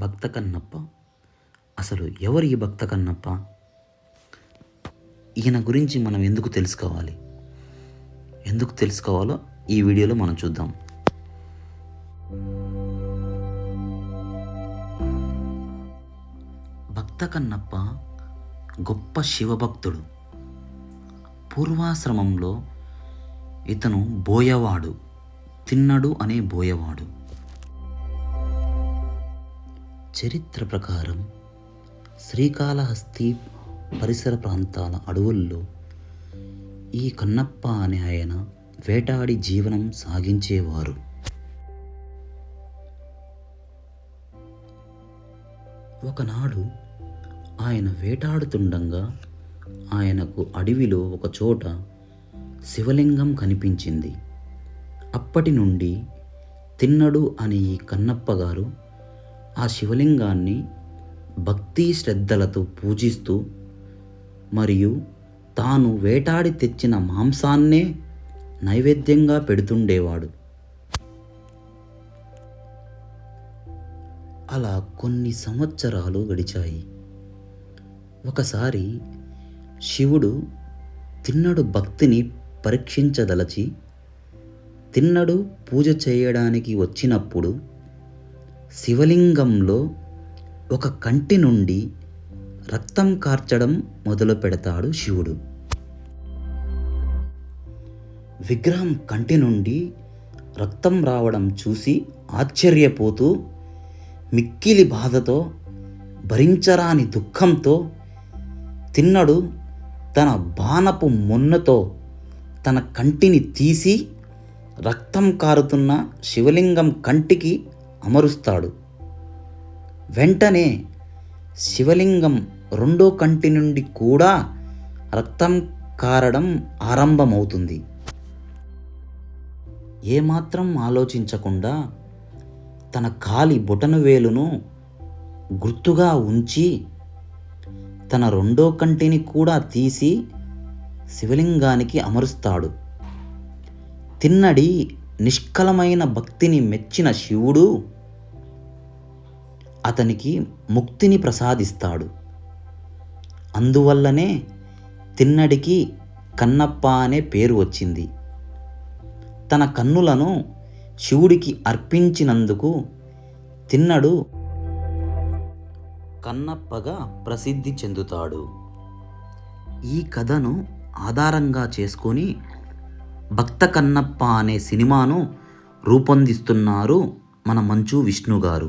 భక్త కన్నప్ప? అసలు ఎవరు ఈ భక్త కన్నప్ప? ఈయన గురించి మనం ఎందుకు తెలుసుకోవాలి? ఎందుకు తెలుసుకోవాలో ఈ వీడియోలో మనం చూద్దాం. భక్త కన్నప్ప గొప్ప శివభక్తుడు. పూర్వాశ్రమంలో ఇతను బోయవాడు తిన్నడు అనే బోయవాడు. చరిత్ర ప్రకారం శ్రీకాళహస్తి పరిసర ప్రాంతాల అడవుల్లో ఈ కన్నప్ప అనే ఆయన వేటాడి జీవనం సాగించేవారు. ఒకనాడు ఆయన వేటాడుతుండగా ఆయనకు అడవిలో ఒక చోట శివలింగం కనిపించింది. అప్పటి నుండి తిన్నడు అనే ఈ కన్నప్ప గారు ఆ శివలింగాన్ని భక్తి శ్రద్ధలతో పూజిస్తూ మరియు తాను వేటాడి తెచ్చిన మాంసాన్నే నైవేద్యంగా పెడుతుండేవాడు. అలా కొన్ని సంవత్సరాలు గడిచాయి. ఒకసారి శివుడు తిన్నడు భక్తిని పరీక్షించదలచి తిన్నడు పూజ చేయడానికి వచ్చినప్పుడు శివలింగంలో ఒక కంటి నుండి రక్తం కార్చడం మొదలు పెడతాడు శివుడు. విగ్రహం కంటి నుండి రక్తం రావడం చూసి ఆశ్చర్యపోతూ మిక్కిలి బాధతో భరించరాని దుఃఖంతో తిన్నడు. తన బాణపు మొన్నతో తన కంటిని తీసి రక్తం కారుతున్న శివలింగం కంటికి అమరుస్తాడు. వెంటనే శివలింగం రెండో కంటి నుండి కూడా రక్తం కారడం ఆరంభమవుతుంది. ఏమాత్రం ఆలోచించకుండా తన కాలి బొటనవేలును గుర్తుగా ఉంచి తన రెండో కంటిని కూడా తీసి శివలింగానికి అమరుస్తాడు. తిన్నడి నిష్కలమైన భక్తిని మెచ్చిన శివుడు అతనికి ముక్తిని ప్రసాదిస్తాడు. అందువల్లనే తిన్నడికి కన్నప్ప అనే పేరు వచ్చింది. తన కన్నులను శివుడికి అర్పించినందుకు తిన్నడు కన్నప్పగా ప్రసిద్ధి చెందుతాడు. ఈ కథను ఆధారంగా చేసుకొని భక్త కన్నప్ప అనే సినిమాను రూపొందిస్తున్నారు మన మంచు విష్ణు గారు